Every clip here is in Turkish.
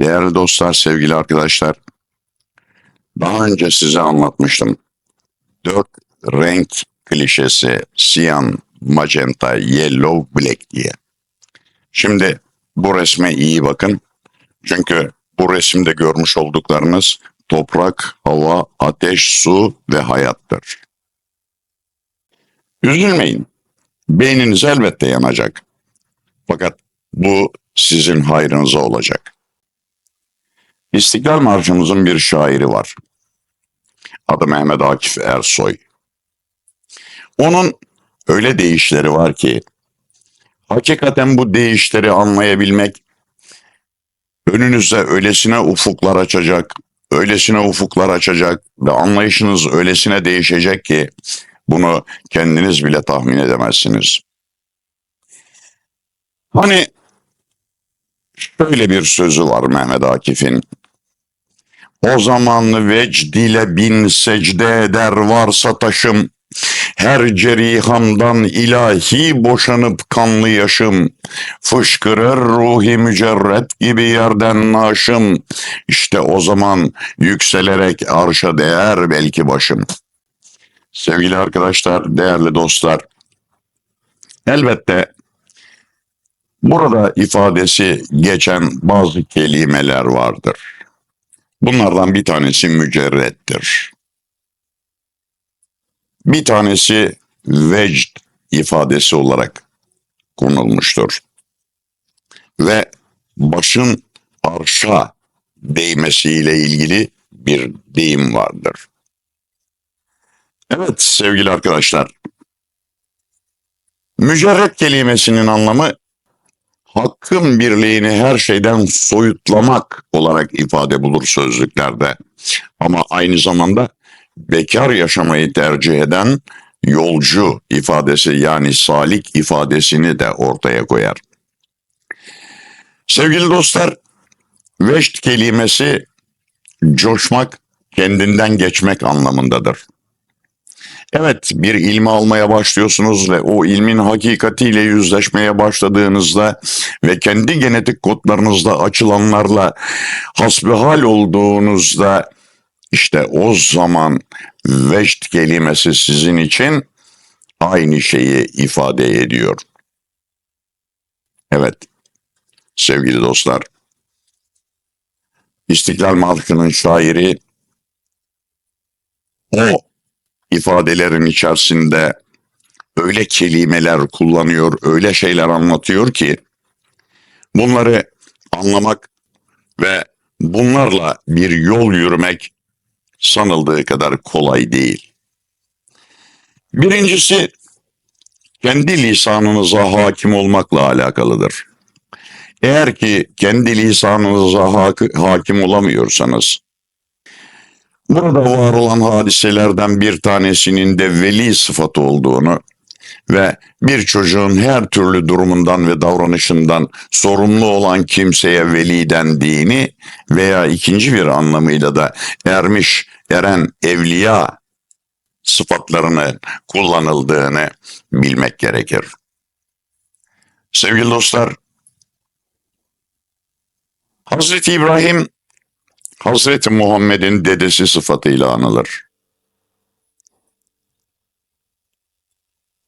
Değerli dostlar, sevgili arkadaşlar. Daha önce size anlatmıştım. Dört renk klişesi siyan, magenta, yellow, black diye. Şimdi bu resme iyi bakın. Çünkü bu resimde görmüş olduklarınız toprak, hava, ateş, su ve hayattır. Üzülmeyin. Beyniniz elbette yanacak. Fakat bu sizin hayrınıza olacak. İstiklal Marşımızın bir şairi var. Adı Mehmet Akif Ersoy. Onun öyle deyişleri var ki hakikaten bu deyişleri anlayabilmek önünüzde öylesine ufuklar açacak, öylesine ufuklar açacak ve anlayışınız öylesine değişecek ki bunu kendiniz bile tahmin edemezsiniz. Hani şöyle bir sözü var Mehmet Akif'in. O zaman vecd ile bin secde eder varsa taşım, her cerihamdan ilahi boşanıp kanlı yaşım, fışkırır ruhi mücerret gibi yerden naşım, işte o zaman yükselerek arşa değer belki başım. Sevgili arkadaşlar, değerli dostlar, elbette burada ifadesi geçen bazı kelimeler vardır. Bunlardan bir tanesi mücerrettir. Bir tanesi vecd ifadesi olarak konulmuştur. Ve başın arşa değmesiyle ilgili bir deyim vardır. Evet sevgili arkadaşlar. Mücerret kelimesinin anlamı hakkın birliğini her şeyden soyutlamak olarak ifade bulur sözlüklerde. Ama aynı zamanda bekar yaşamayı tercih eden yolcu ifadesi yani salik ifadesini de ortaya koyar. Sevgili dostlar, veşt kelimesi coşmak, kendinden geçmek anlamındadır. Evet, bir ilmi almaya başlıyorsunuz ve o ilmin hakikatiyle yüzleşmeye başladığınızda ve kendi genetik kodlarınızda açılanlarla hasbihal olduğunuzda işte o zaman veşt kelimesi sizin için aynı şeyi ifade ediyor. Evet, sevgili dostlar, İstiklal Marşı'nın şairi o ifadelerin içerisinde öyle kelimeler kullanıyor, öyle şeyler anlatıyor ki bunları anlamak ve bunlarla bir yol yürümek sanıldığı kadar kolay değil. Birincisi kendi lisanınıza hakim olmakla alakalıdır. Eğer ki kendi lisanınıza hak- hakim olamıyorsanız Burada var olan hadiselerden bir tanesinin de veli sıfatı olduğunu ve bir çocuğun her türlü durumundan ve davranışından sorumlu olan kimseye veli dendiğini veya ikinci bir anlamıyla da ermiş, eren, evliya sıfatlarını kullanıldığını bilmek gerekir. Sevgili dostlar, Hazreti İbrahim Hazreti Muhammed'in dedesi sıfatıyla anılır.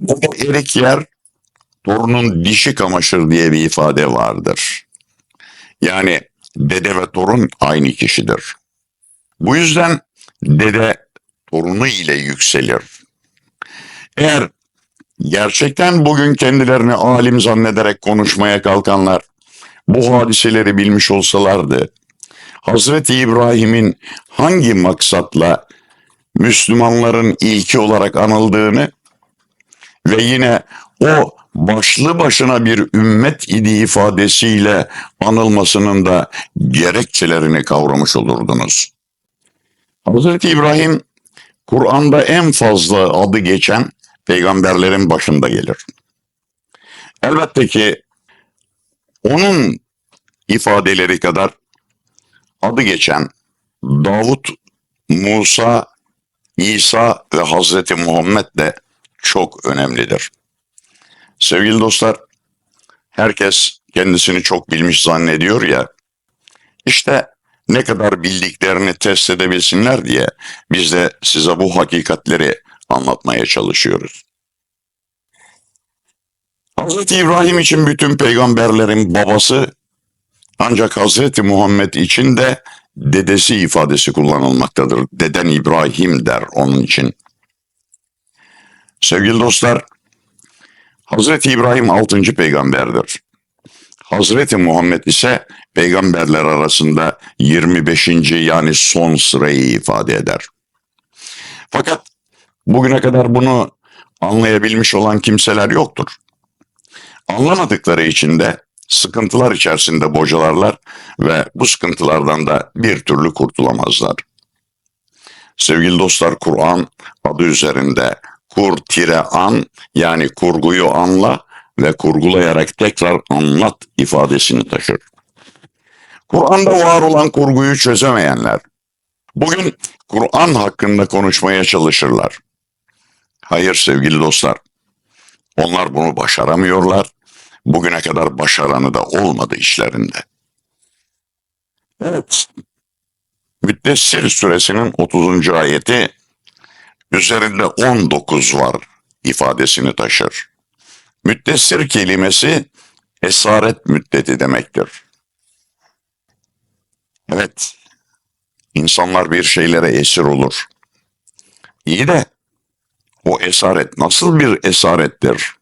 Bu erik yer torunun dişi kamaşır diye bir ifade vardır. Yani dede ve torun aynı kişidir. Bu yüzden dede torunu ile yükselir. Eğer gerçekten bugün kendilerini alim zannederek konuşmaya kalkanlar bu hadiseleri bilmiş olsalardı Hazreti İbrahim'in hangi maksatla Müslümanların ilki olarak anıldığını ve yine o başlı başına bir ümmet idi ifadesiyle anılmasının da gerekçelerini kavramış olurdunuz. Hazreti İbrahim Kur'an'da en fazla adı geçen peygamberlerin başında gelir. Elbette ki onun ifadeleri kadar adı geçen Davut, Musa, İsa ve Hazreti Muhammed de çok önemlidir. Sevgili dostlar, herkes kendisini çok bilmiş zannediyor ya, İşte ne kadar bildiklerini test edebilsinler diye biz de size bu hakikatleri anlatmaya çalışıyoruz. Hazreti İbrahim için bütün peygamberlerin babası ancak Hazreti Muhammed için de dedesi ifadesi kullanılmaktadır. Deden İbrahim der onun için. Sevgili dostlar, Hazreti İbrahim 6. peygamberdir. Hazreti Muhammed ise peygamberler arasında 25. yani son sırayı ifade eder. Fakat bugüne kadar bunu anlayabilmiş olan kimseler yoktur. Anlamadıkları için de sıkıntılar içerisinde bocalarlar ve bu sıkıntılardan da bir türlü kurtulamazlar. Sevgili dostlar Kur'an adı üzerinde kur tire an yani kurguyu anla ve kurgulayarak tekrar anlat ifadesini taşır. Kur'an'da var olan kurguyu çözemeyenler bugün Kur'an hakkında konuşmaya çalışırlar. Hayır sevgili dostlar. Onlar bunu başaramıyorlar. Bugüne kadar başaranı da olmadı işlerinde. Evet. Müddessir suresinin 30. ayeti üzerinde 19 var ifadesini taşır. Müddessir kelimesi esaret müddeti demektir. Evet, insanlar bir şeylere esir olur. İyi de o esaret nasıl bir esarettir?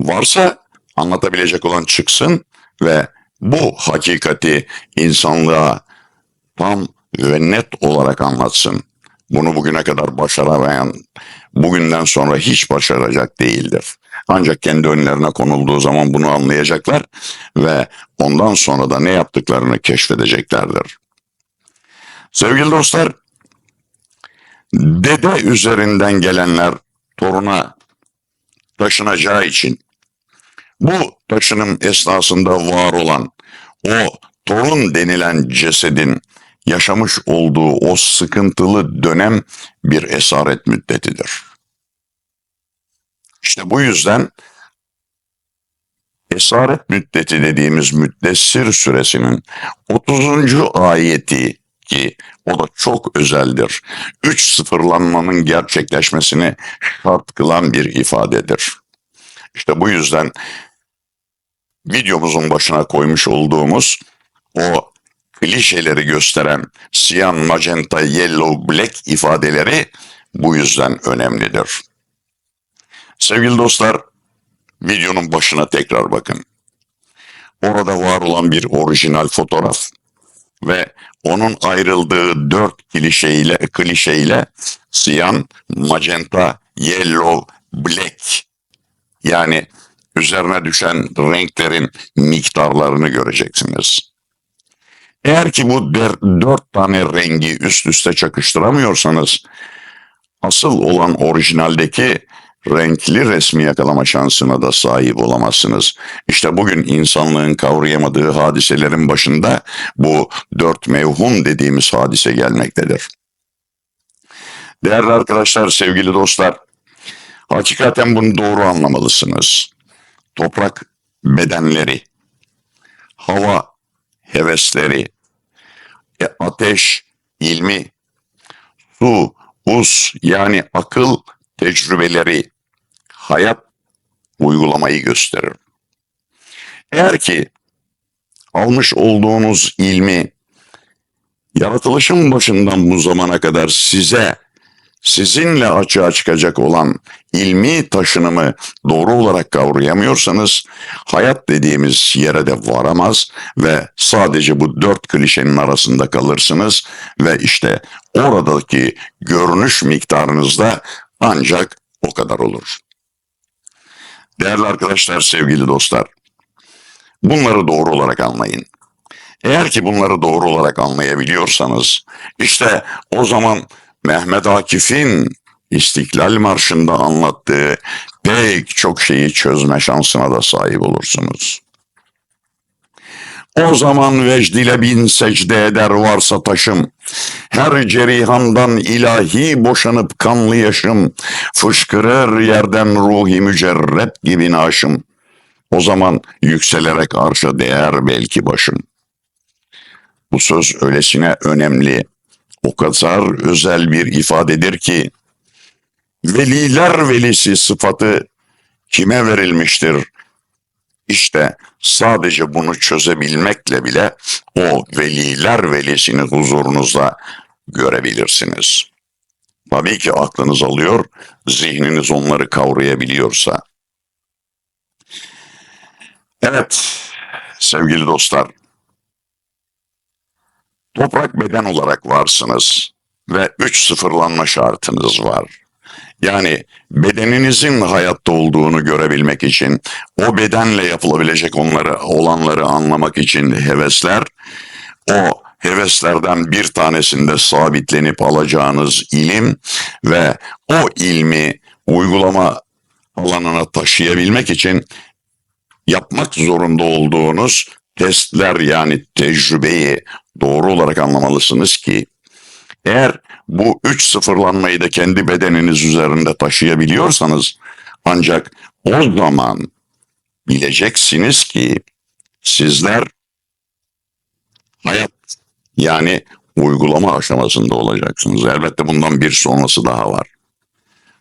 Varsa anlatabilecek olan çıksın ve bu hakikati insanlığa tam ve net olarak anlatsın. Bunu bugüne kadar başaramayan bugünden sonra hiç başaracak değildir. Ancak kendi önlerine konulduğu zaman bunu anlayacaklar ve ondan sonra da ne yaptıklarını keşfedeceklerdir. Sevgili dostlar, dede üzerinden gelenler toruna taşınacağı için bu taşınım esnasında var olan o torun denilen cesedin yaşamış olduğu o sıkıntılı dönem bir esaret müddetidir. İşte bu yüzden esaret müddeti dediğimiz müddessir süresinin 30. ayeti ki o da çok özeldir. Üç sıfırlanmanın gerçekleşmesini şart kılan bir ifadedir. İşte bu yüzden videomuzun başına koymuş olduğumuz o klişeleri gösteren siyan, magenta, yellow, black ifadeleri bu yüzden önemlidir. Sevgili dostlar, videonun başına tekrar bakın. Orada var olan bir orijinal fotoğraf ve onun ayrıldığı dört klişeyle, klişeyle siyan, magenta, yellow, black yani üzerine düşen renklerin miktarlarını göreceksiniz. Eğer ki bu dört tane rengi üst üste çakıştıramıyorsanız asıl olan orijinaldeki renkli resmi yakalama şansına da sahip olamazsınız. İşte bugün insanlığın kavrayamadığı hadiselerin başında bu dört mevhum dediğimiz hadise gelmektedir. Değerli arkadaşlar, sevgili dostlar, hakikaten bunu doğru anlamalısınız. Toprak bedenleri, hava hevesleri, e, ateş ilmi, su, us yani akıl tecrübeleri, hayat uygulamayı gösterir. Eğer ki almış olduğunuz ilmi yaratılışın başından bu zamana kadar size sizinle açığa çıkacak olan ilmi taşınımı doğru olarak kavrayamıyorsanız hayat dediğimiz yere de varamaz ve sadece bu dört klişenin arasında kalırsınız ve işte oradaki görünüş miktarınızda ancak o kadar olur. Değerli arkadaşlar, sevgili dostlar, bunları doğru olarak anlayın. Eğer ki bunları doğru olarak anlayabiliyorsanız, işte o zaman Mehmet Akif'in İstiklal Marşı'nda anlattığı pek çok şeyi çözme şansına da sahip olursunuz. O zaman vecdile bin secde eder varsa taşım. Her cerihandan ilahi boşanıp kanlı yaşım. Fışkırır yerden ruhi mücerret gibi naşım. O zaman yükselerek arşa değer belki başım. Bu söz öylesine önemli, o kadar özel bir ifadedir ki veliler velisi sıfatı kime verilmiştir? İşte sadece bunu çözebilmekle bile o veliler velisini huzurunuzda görebilirsiniz. Tabii ki aklınız alıyor, zihniniz onları kavrayabiliyorsa. Evet, sevgili dostlar, toprak beden olarak varsınız ve üç sıfırlanma şartınız var. Yani bedeninizin hayatta olduğunu görebilmek için, o bedenle yapılabilecek onları olanları anlamak için hevesler, o heveslerden bir tanesinde sabitlenip alacağınız ilim ve o ilmi uygulama alanına taşıyabilmek için yapmak zorunda olduğunuz testler yani tecrübeyi doğru olarak anlamalısınız ki eğer bu üç sıfırlanmayı da kendi bedeniniz üzerinde taşıyabiliyorsanız ancak o zaman bileceksiniz ki sizler hayat yani uygulama aşamasında olacaksınız. Elbette bundan bir sonrası daha var.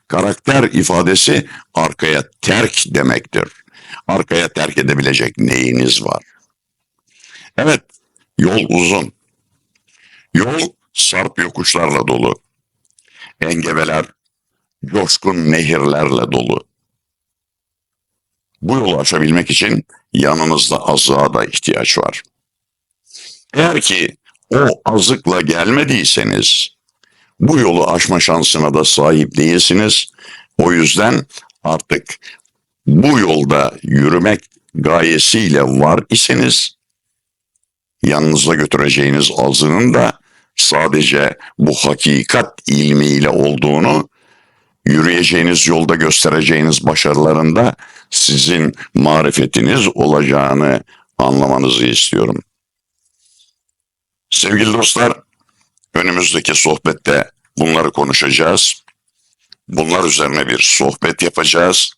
Karakter ifadesi arkaya terk demektir. Arkaya terk edebilecek neyiniz var? Evet, yol uzun. Yol sarp yokuşlarla dolu. Engebeler, coşkun nehirlerle dolu. Bu yolu aşabilmek için yanınızda azığa da ihtiyaç var. Eğer ki o azıkla gelmediyseniz bu yolu aşma şansına da sahip değilsiniz. O yüzden artık bu yolda yürümek gayesiyle var iseniz yanınızda götüreceğiniz azığın da sadece bu hakikat ilmiyle olduğunu yürüyeceğiniz yolda göstereceğiniz başarılarında sizin marifetiniz olacağını anlamanızı istiyorum. Sevgili dostlar, önümüzdeki sohbette bunları konuşacağız. Bunlar üzerine bir sohbet yapacağız.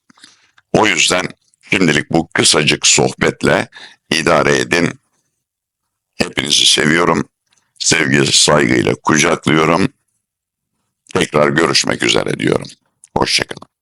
O yüzden şimdilik bu kısacık sohbetle idare edin. Hepinizi seviyorum. Sevgi, saygıyla kucaklıyorum. Tekrar görüşmek üzere diyorum. Hoşçakalın.